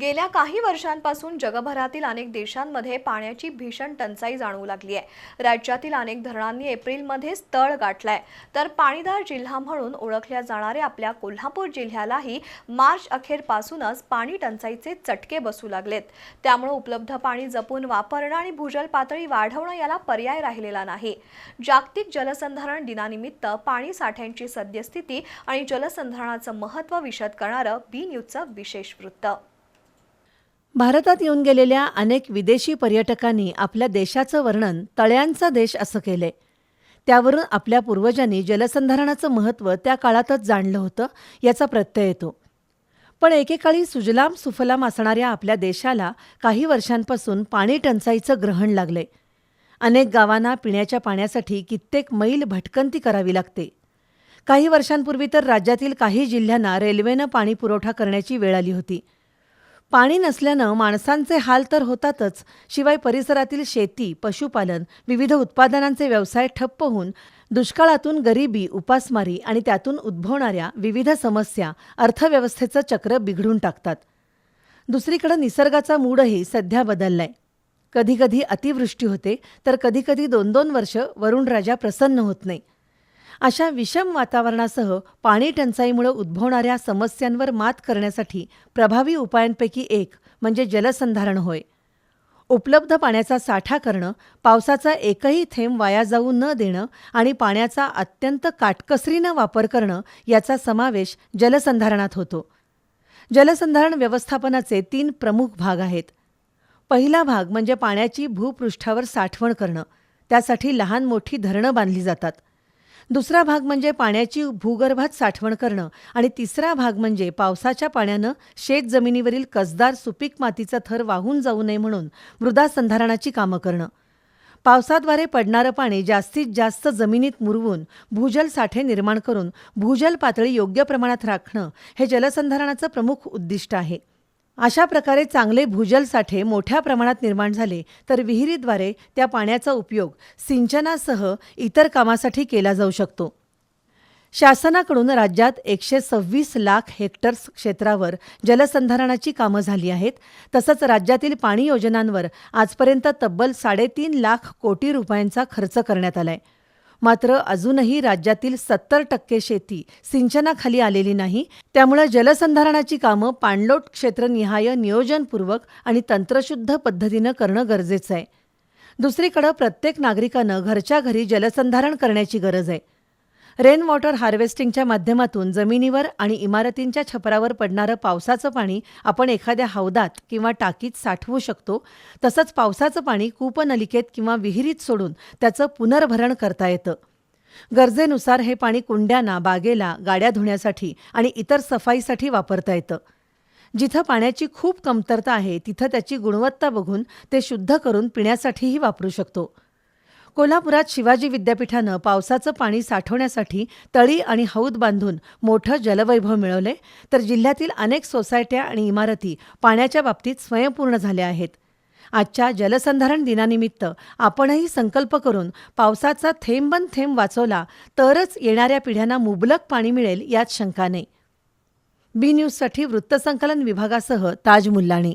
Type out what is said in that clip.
गेल्या काही वर्षांपासून जगभरातील अनेक देशांमध्ये पाण्याची भीषण टंचाई जाणवू लागली आहे. राज्यातील अनेक धरणांनी एप्रिलमध्येच तळ गाठलाय. तर पाणीदार जिल्हा म्हणून ओळखल्या जाणाऱ्या आपल्या कोल्हापूर जिल्ह्यालाही मार्च अखेरपासूनच पाणी टंचाईचे चटके बसू लागलेत. त्यामुळे उपलब्ध पाणी जपून वापरणं आणि भूजल पातळी वाढवणं याला पर्याय राहिलेला नाही. जागतिक जलसंधारण दिनानिमित्त पाणी साठ्यांची सद्यस्थिती आणि जलसंधारणाचं महत्त्व विशद करणारं बी न्यूजचं विशेष वृत्त. भारतात येऊन गेलेल्या अनेक विदेशी पर्यटकांनी आपल्या देशाचं वर्णन तळ्यांचा देश असं केलंय. त्यावरून आपल्या पूर्वजांनी जलसंधारणाचं महत्त्व त्या काळातच जाणलं होतं याचा प्रत्यय येतो. पण एकेकाळी सुजलाम सुफलाम असणाऱ्या आपल्या देशाला काही वर्षांपासून पाणी टंचाईचं ग्रहण लागले अनेक गावांना पिण्याच्या पाण्यासाठी कित्येक मैल भटकंती करावी लागते. काही वर्षांपूर्वी तर राज्यातील काही जिल्ह्यांना रेल्वेनं पाणी पुरवठा करण्याची वेळ आली होती. पाणी नसल्यानं माणसांचे हाल तर होतातच. शिवाय परिसरातील शेती पशुपालन विविध उत्पादनांचे व्यवसाय ठप्प होऊन दुष्काळातून गरिबी उपासमारी आणि त्यातून उद्भवणाऱ्या विविध समस्या अर्थव्यवस्थेचं चक्र बिघडून टाकतात. दुसरीकडे निसर्गाचा मूडही सध्या बदललाय. कधीकधी अतिवृष्टी होते तर कधीकधी दोन दोन वर्ष वरुणराजा प्रसन्न होत नाही. अशा विषम वातावरणासह पाणी टंचाईमुळे उद्भवणाऱ्या समस्यांवर मात करण्यासाठी प्रभावी उपायांपैकी एक म्हणजे जलसंधारण होय. उपलब्ध पाण्याचा साठा करणं पावसाचा एकही थेंब वाया जाऊ न देणं आणि पाण्याचा अत्यंत काटकसरीनं वापर करणं याचा समावेश जलसंधारणात होतो. जलसंधारण व्यवस्थापनाचे तीन प्रमुख भाग आहेत. पहिला भाग म्हणजे पाण्याची भूपृष्ठावर साठवण करणं त्यासाठी लहान मोठी धरणं बांधली जातात. दुसरा भाग म्हणजे पाण्याची भूगर्भात साठवण करणं आणि तिसरा भाग म्हणजे पावसाच्या पाण्यानं शेत जमिनीवरील कसदार सुपीक मातीचा थर वाहून जाऊ नये म्हणून मृदा संधारणाची कामं करणं. पावसाद्वारे पडणारं पाणी जास्तीत जास्त जमिनीत मुरवून भूजल साठे निर्माण करून भूजल पातळी योग्य प्रमाणात राखणं हे जलसंधारणाचं प्रमुख उद्दिष्ट आहे. अशा प्रकारे चांगले भूजल साठे मोठ्या प्रमाणात निर्माण झाले तर विहिरीद्वारे त्या पाण्याचा उपयोग सिंचनासह इतर कामासाठी केला जाऊ शकतो. शासनाकडून राज्यात एकशे सव्वीस लाख हेक्टर्स क्षेत्रावर जलसंधारणाची कामं झाली आहेत. तसंच राज्यातील पाणी योजनांवर आजपर्यंत तब्बल साडेतीन लाख कोटी रुपयांचा खर्च करण्यात आलाय. मात्र अजूनही राज्यातील सत्तर टक्के शेती सिंचनाखाली आलेली नाही. त्यामुळे जलसंधारणाची कामं पाणलोट क्षेत्रनिहाय नियोजनपूर्वक आणि तंत्रशुद्ध पद्धतीनं करणं गरजेचं आहे. दुसरीकडं प्रत्येक नागरिकानं घरच्या घरी जलसंधारण करण्याची गरज आहे. रेन वॉटर हार्वेस्टिंगच्या माध्यमातून जमिनीवर आणि इमारतींच्या छपरावर पडणारं पावसाचं पाणी आपण एखाद्या हौदात किंवा टाकीत साठवू शकतो. तसंच पावसाचं पाणी कूपनलिकेत किंवा विहिरीत सोडून त्याचं पुनर्भरण करता येतं. गरजेनुसार हे पाणी कुंड्यांना बागेला गाड्या धुण्यासाठी आणि इतर सफाईसाठी वापरता येतं. जिथं पाण्याची खूप कमतरता आहे तिथं त्याची गुणवत्ता बघून ते शुद्ध करून पिण्यासाठीही वापरू शकतो. कोल्हापुरात शिवाजी विद्यापीठानं पावसाचं पाणी साठवण्यासाठी तळी आणि हौद बांधून मोठं जलवैभव मिळवले तर जिल्ह्यातील अनेक सोसायट्या आणि इमारती पाण्याच्या बाबतीत स्वयंपूर्ण झाल्या आहेत. आजच्या जलसंधारण दिनानिमित्त आपणही संकल्प करून पावसाचा थेंबन थेंब वाचवला तरच येणाऱ्या पिढ्यांना मुबलक पाणी मिळेल यात शंका नाही. बी न्यूजसाठी वृत्तसंकलन विभागासह ताज मुल्लाणी.